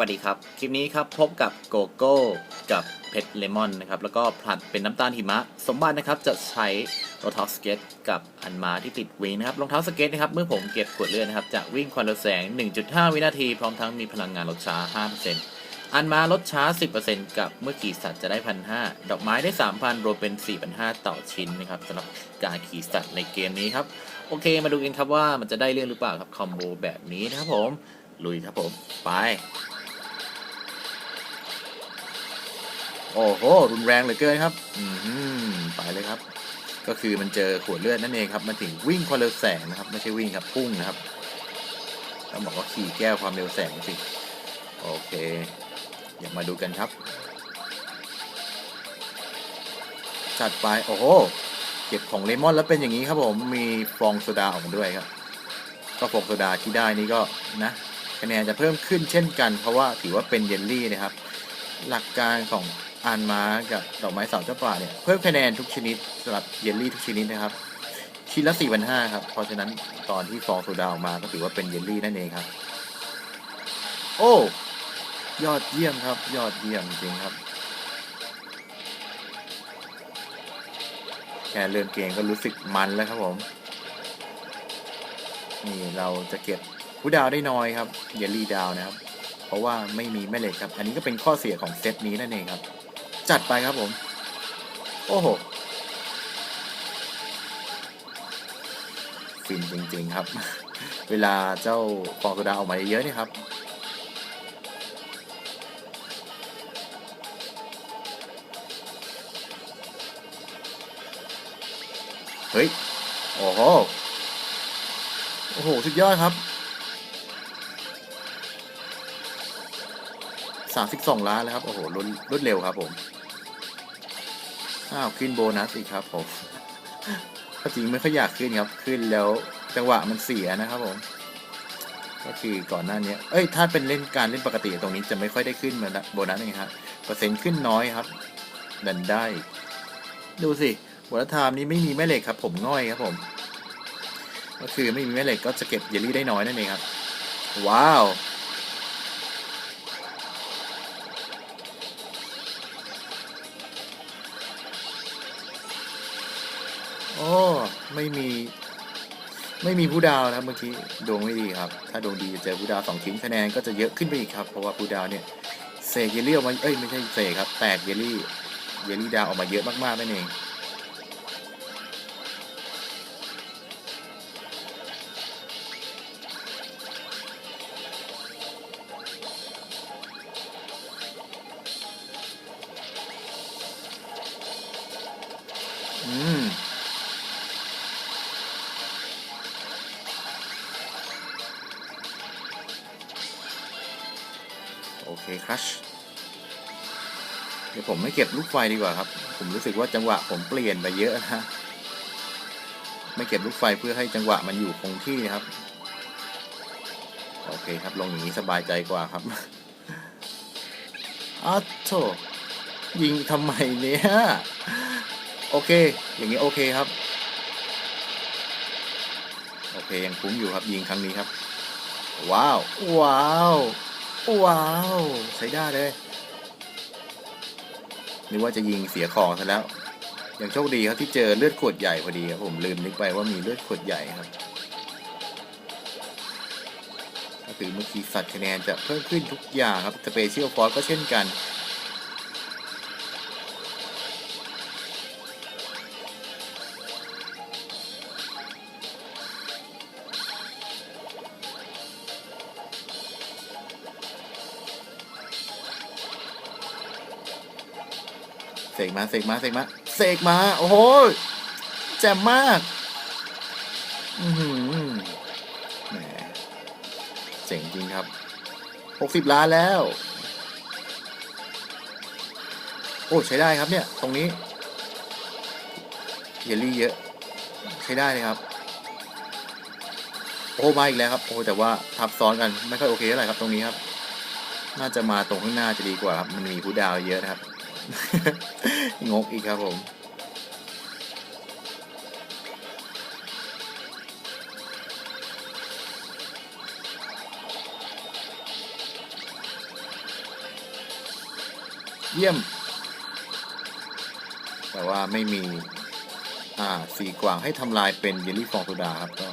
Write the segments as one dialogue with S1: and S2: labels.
S1: วัสดีครับ คลิปนี้ครับพบกับโกโก้กับเพชรเลมอนนะครับ แล้วก็ผลัดเป็นน้ำตาลหิมะ สมบัตินะครับจะใช้รองเท้าสเก็ตกับอันมาที่ติดวิงนะครับรองเท้าสเก็ตนะครับ เมื่อผมเก็บขวดเลือดนะครับจะวิ่งความเร็วแสง 1.5 วินาที พร้อมทั้งมีพลังงานลดช้า 5%อันมาลดช้า 10%กับเมื่อขี่สัตว์จะได้พันห้าดอกไม้ได้ 3,000รวมเป็น 4,500 ต่อชิ้นนะครับสำหรับการขี่สัตว์ในเกมนี้ครับโอเคมาดูกันครับว่ามันจะได้เรื่องหรือเปล่าครับคอมโบแบบนี้นะครับผมลุยครับผม ไป โอ้โห รุนแรงเหลือเกินครับ อืมไปเลยครับ ก็คือมันเจอขวดเลือดนั่นเองครับ มันถึงวิ่งความเร็วแสงนะครับ ไม่ใช่วิ่งครับ พุ่งนะครับต้องบอกว่าขี่แก้วความเร็วแสงสิ โอเค อย่ามาดูกันครับ จัดไป โอ้โห เก็บของเลมอนแล้วเป็นอย่างนี้ครับผม มีฟองโซดาออกมาด้วยครับ ก็ฟองโซดาที่ได้นี่ก็นะคะแนนจะเพิ่มขึ้นเช่นกัน เพราะว่าถือว่าเป็นเยลลี่นะครับ หลักการของ อ่านมากับดอกไม้สาวเจ้าป่าเนี่ยเพิ่มคะแนนทุกชนิดสำหรับเยลลี่ทุกชนิดนะครับ ชิ้นละ4 5 0 0ครับ เพราะฉะนั้นตอนที่ฟองโซดาออกมาก็ถือว่าเป็นเยลลี่นั่นเองครับ โอ้ ยอดเยี่ยมครับ ยอดเยี่ยมจริงครับ แค่เริ่มเกมก็รู้สึกมันแล้วครับผม นี่เราจะเก็บผู้ดาวได้น้อยครับ เยลลี่ดาวนะครับเพราะว่าไม่มีแม่เหล็กครับ อันนี้ก็เป็นข้อเสียของเซตนี้นั่นเองครับ จัดไปครับผม โอ้โหฟินจริงๆครับ เวลาเจ้าฟองโซดาออกมาเยอะๆนี่ครับเฮ้ย โอ้โห โอ้โห สุดยอดครับสามสิบสองล้านแล้วครับ โอ้โหรวดรวดเร็วครับผม อ้าวขึ้นโบนัสอีกครับผมก็จริงไม่ค่อยอยากขึ้นครับ ขึ้นแล้วจังหวะมันเสียนะครับผม ก็คือก่อนหน้านี้ เอ้ย ถ้าเป็นเล่นการเล่นปกติตรงนี้จะไม่ค่อยได้ขึ้นเหมือนโบนัสนะครับเปอร์เซ็นต์ขึ้นน้อยครับ ดันได้ ดูสิวัฒนธรรมนี้ไม่มีแม่เหล็กครับ ผมง่อยครับผม ก็คือไม่มีแม่เหล็กก็จะเก็บเยลลี่ได้น้อยนั่นเองครับ ว้าว ไม่มีไม่มีผู้ดาวนะครับเมื่อกี้ดวงไม่ดีครับ ถ้าดวงดีจะเจอผู้ดาวสองชิ้นคะแนนก็จะเยอะขึ้นไปอีกครับ เพราะว่าผู้ดาวเนี่ยเสกเยลลี่ออกมาเอ้ยไม่ใช่เสกครับ แตกเยลลี่เยลลี่ดาวออกมาเยอะมากๆนั่นเอง เคครับเดี๋ยวผมไม่เก็บลูกไฟดีกว่าครับ ผมรู้สึกว่าจังหวะผมเปลี่ยนไปเยอะนะไม่เก็บลูกไฟเพื่อให้จังหวะมันอยู่คงที่นะครับ โอเคครับลงอย่างนี้สบายใจกว่าครับอ้าวโถยิงทำไมเนี่ย โอเค อย่างนี้โอเคครับ โอเคยังคุ้มอยู่ครับยิงครั้งนี้ครับ ว้าว ว้าว ว้าวใช้ได้เลยนึกว่าจะยิงเสียของซะแล้วยังโชคดีครับที่เจอเลือดขวดใหญ่พอดีครับผมลืมนึกไปว่ามีเลือดขวดใหญ่ครับก็คือเมื่อกี้สัตว์คะแนนจะเพิ่มขึ้นทุกอย่างครับสเปเชียลฟอร์ก็เช่นกัน เสกมาเสกมาเสกมาเสกมา โอ้โหแจ่มมาก อือหือแหมเจ๋งจริงครับหกสิบล้านแล้ว โอ้ใช้ได้ครับเนี่ย ตรงนี้เยลลี่เยอะ ใช้ได้เลยครับ โอ้มาอีกแล้วครับ โอ้แต่ว่าทับซ้อนกันไม่ค่อยโอเคเท่าไหร่ครับตรงนี้ครับ น่าจะมาตรงข้างหน้าจะดีกว่าครับ มันมีผู้ดาวเยอะนะครับ งกอีกครับผมเยี่ยม แต่ว่าไม่มี อ่า สีกว่างให้ทำลายเป็นเยลลี่ฟองโซดาครับ ก็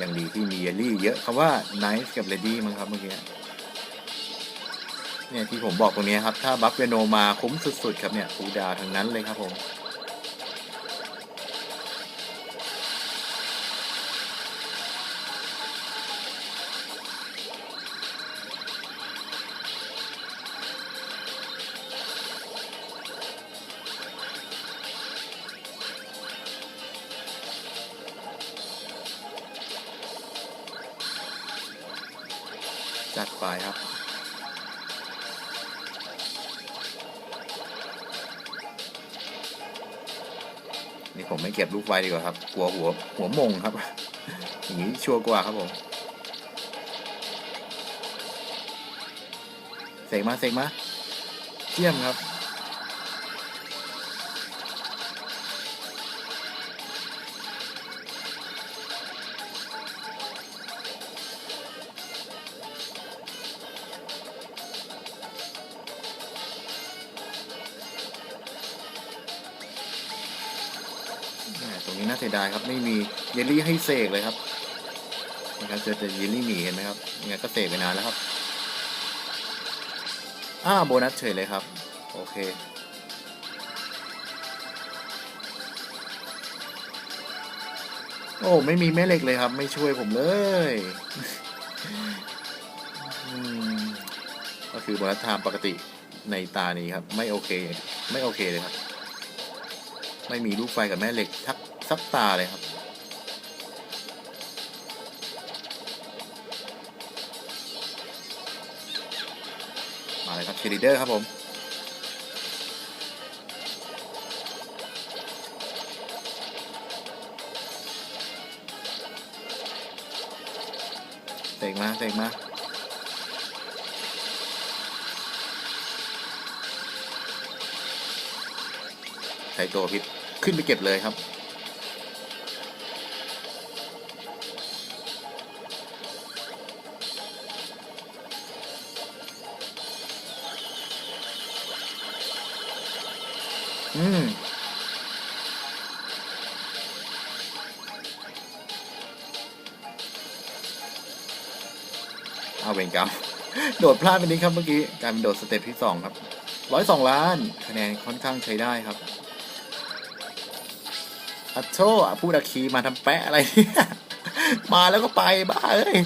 S1: ยังดีที่มีเยลลี่เยอะคำว่า nice กับ ready มั้งครับเมื่อกี้ เนี่ยที่ผมบอกตรงนี้ครับ ถ้าบัฟเฟโนมาคุ้มสุดๆครับเนี่ยฟูดาทั้งนั้นเลยครับผมจัดไปครับ ผมไม่เก็บลูกไฟดีกว่าครับ กลัวหัวหัวมงครับ อย่างนี้ชัวร์กว่าครับผมเสกมาเสกมาเจียมครับ รงนี้น่าเสียดายครับ ไม่มีเยลลี่ให้เสกเลยครับนะครับเจอแต่เยลลี่หมีเห็นไหมครับยังไงก็เสกไปนานแล้วครับอ้าโบนัสเฉยเลยครับ โอเคโอ้ไม่มีแม่เหล็กเลยครับ ไม่ช่วยผมเลยก็คือโบนัสไทม์ปกติในตานี้ครับ ไม่โอเค ไม่โอเคเลยครับ ไม่มีลูกไฟกับแม่เหล็กทัก สักตาเลยครับ มาเลยครับเชลิเดอร์ครับผมเตกมาเตกมาใช้ตัวพิษขึ้นไปเก็บเลยครับ อืมเอาเวรกรรมโดดพลาดไปนิดครับเมื่อกี้ การโดดสเต็ปที่สองครับร้อยสองล้านคะแนนค่อนข้างใช้ได้ครับ อัดโชพูดอาคีมาทำแปะอะไรเนี่ยมาแล้วก็ไปบ้าเอ้ย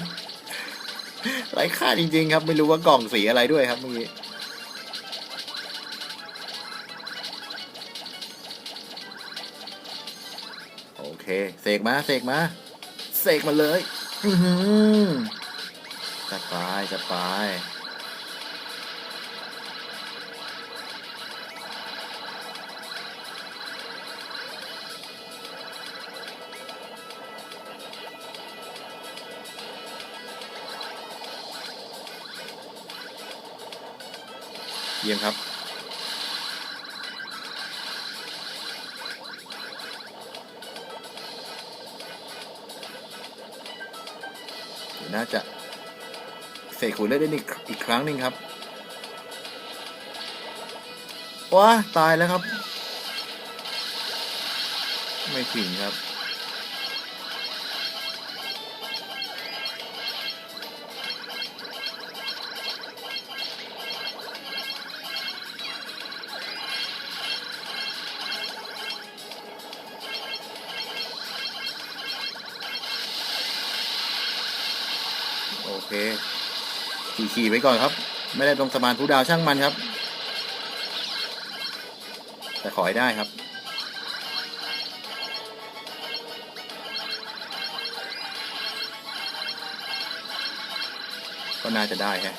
S1: ไรค่าจริง ๆ ครับ ไม่รู้ว่ากล่องสีอะไรด้วยครับเมื่อกี้ เคเสกมาเสกมาเสกมาเลย อือหือจัดไปจัดไปเยี่ยมครับ น่าจะเสกขูดเลือดได้อีกอีกครั้งหนึ่งครับว้าตายแล้วครับ ไม่ถึงครับ เคขี่ขี่ไปก่อนครับ ไม่ได้ตรงสะมานผู้ดาวช่างมันครับ แต่ขอให้ได้ครับก็น่าจะได้ฮะ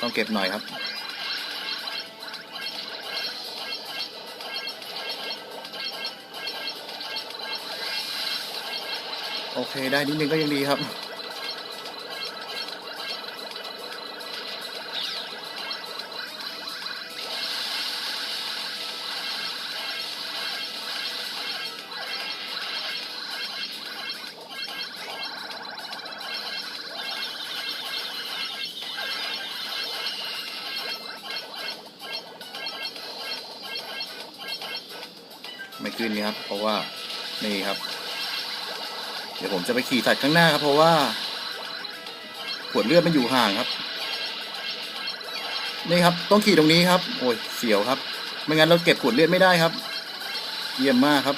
S1: ต้องเก็บหน่อยครับ โอเคได้นิดนึงก็ยังดีครับ
S2: ขึ้นครับเพราะว่านี่ครับ เดี๋ยวผมจะไปขี่สัดข้างหน้าครับ เพราะว่าขวดเลือดมันอยู่ห่างครับ นี่ครับ ต้องขี่ตรงนี้ครับ โอ้ยเสียวครับ ไม่งั้นเราเก็บขวดเลือดไม่ได้ครับ เยี่ยมมากครับ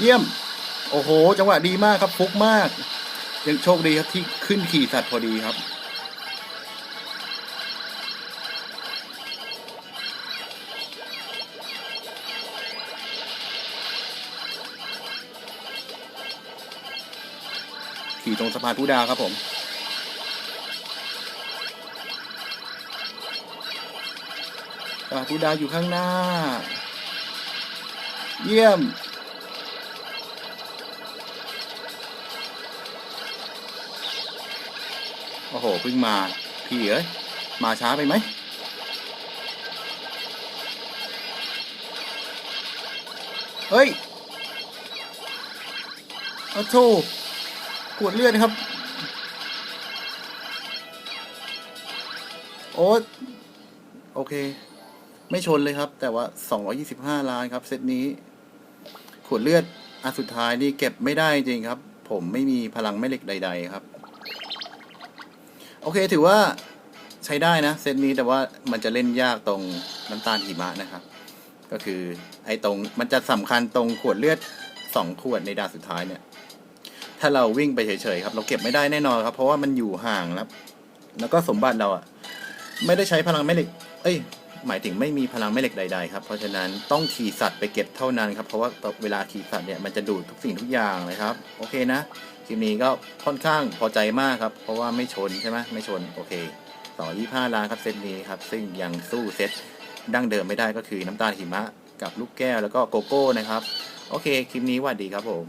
S2: เยี่ยม โอ้โห จังหวะดีมากครับฟุกมาก ยังโชคดีครับที่ขึ้นขี่สัตว์พอดีครับขี่ตรงสะพานผู้ดาวครับผม สะพานผู้ดาวอยู่ข้างหน้า เยี่ยม โอ้โหเพิ่งมา พี่เอ้ย มาช้าไปไหม เฮ้ยโอ้โธ่ขวดเลือดครับ โอ้โอเค ไม่ชนเลยครับ แต่ว่า 225 ล้านครับ เซตนี้ ขวดเลือดอันสุดท้ายนี่เก็บไม่ได้จริงครับ ผมไม่มีพลังแม่เหล็กใด ๆ ครับ โอเคถือว่าใช้ได้นะ เซตนี้แต่ว่ามันจะเล่นยากตรงน้ำตาลหิมะนะครับ ก็คือไอ้ตรงมันจะสำคัญตรงขวดเลือดสองขวดในด่านสุดท้ายเนี่ย ถ้าเราวิ่งไปเฉยๆครับ เราเก็บไม่ได้แน่นอนครับ เพราะว่ามันอยู่ห่างแล้วแล้วก็สมบัติเราอะไม่ได้ใช้พลังแม่เหล็ก เอ้ย หมายถึงไม่มีพลังแม่เหล็กใดๆครับ เพราะฉะนั้นต้องขี่สัตว์ไปเก็บเท่านั้นครับ เพราะว่าเวลาขี่สัตว์เนี่ยมันจะดูดทุกสิ่งทุกอย่างเลยครับ โอเคนะ คลิปนี้ก็ค่อนข้างพอใจมากครับ เพราะว่าไม่ชนใช่ไหมไม่ชนโอเคต่อ25ล้านครับเซตนี้ครับ ซึ่งยังสู้เซตดั้งเดิมไม่ได้ก็คือน้ำตาลหิมะกับลูกแก้วแล้วก็โกโก้นะครับ โอเค คลิปนี้ว่าดีครับผม